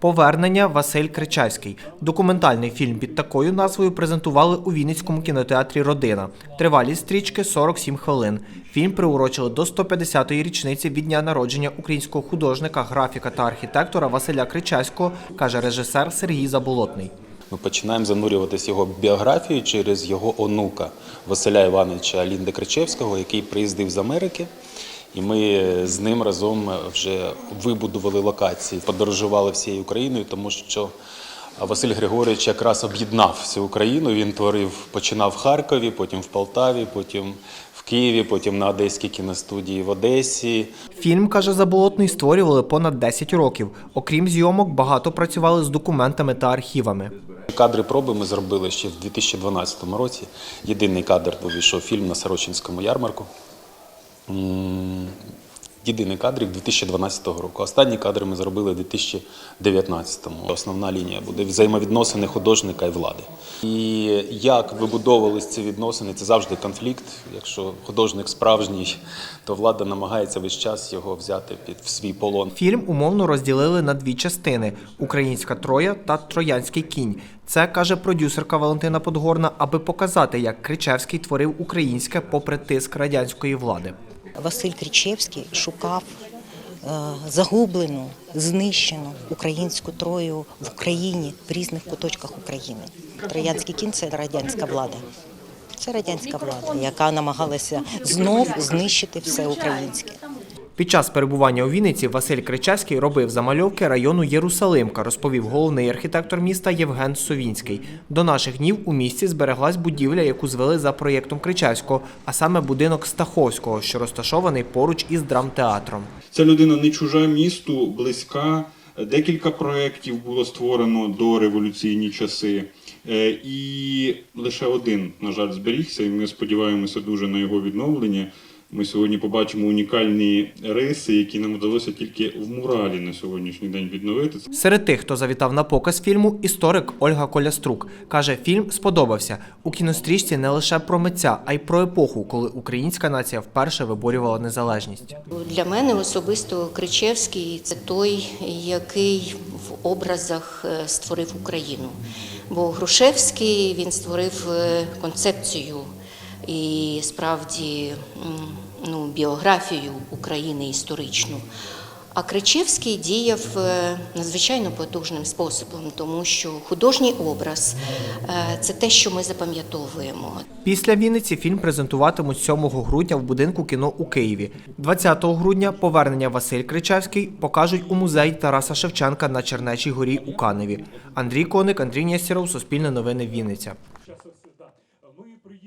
Повернення Василь Кричевський. Документальний фільм під такою назвою презентували у Вінницькому кінотеатрі Родина. Тривалість стрічки 47 хвилин. Фільм приурочили до 150-ї річниці від дня народження українського художника, графіка та архітектора Василя Кричевського, каже режисер Сергій Заболотний. Ми починаємо занурюватися його біографію через його онука Василя Івановича Лінда Кричевського, який приїздив з Америки. І ми з ним разом вже вибудували локації, подорожували всією Україною, тому що Василь Григорович якраз об'єднав всю Україну. Він творив, починав в Харкові, потім в Полтаві, потім в Києві, потім на Одеській кіностудії в Одесі. Фільм, каже Заболотний, створювали понад 10 років. Окрім зйомок, багато працювали з документами та архівами. Кадри проби ми зробили ще в 2012 році. Єдиний кадр увійшов фільм на Сорочинському ярмарку. Єдиний кадр 2012 року. Останні кадри ми зробили в 2019. Основна лінія буде взаємовідносини художника і влади. І як вибудовувалися ці відносини, це завжди конфлікт. Якщо художник справжній, то влада намагається весь час його взяти під свій полон. Фільм умовно розділили на дві частини: українська Троя та Троянський кінь. Це каже продюсерка Валентина Подгорна, аби показати, як Кричевський творив українське попри тиск радянської влади. Василь Крічевський шукав е, загублену, знищену українську трою в Україні в різних куточках України. Троянський кінь це радянська влада. Це радянська влада, яка намагалася знов знищити все українське. Під час перебування у Вінниці Василь Кричевський робив замальовки району Єрусалимка, розповів головний архітектор міста Євген Совінський. До наших днів у місті збереглась будівля, яку звели за проєктом Кричевського, а саме будинок Стаховського, що розташований поруч із драмтеатром. Ця людина не чужа місту, близька. Декілька проєктів було створено до революційні часи. Е, І лише один, на жаль, зберігся, і ми сподіваємося дуже на його відновлення. Ми сьогодні побачимо унікальні риси, які нам вдалося тільки в муралі на сьогоднішній день відновити. Серед тих, хто завітав на показ фільму, історик Ольга Коляструк. Каже, фільм сподобався. У кінострічці не лише про митця, а й про епоху, коли українська нація вперше виборювала незалежність. Для мене особисто Кричевський це той, який в образах е, створив Україну. Бо Грушевський він створив е, концепцію і справді ну, біографію України історичну. А Кричевський діяв е, надзвичайно потужним способом, тому що художній образ е, це те, що ми запам'ятовуємо. Після Вінниці фільм презентуватимуть 7 грудня в будинку кіно у Києві. 20 грудня повернення Василь Кричевський покажуть у музей Тараса Шевченка на Чернечій горі у Каневі. Андрій Коник, Андрій Нєстеров, Суспільне новини Вінниця.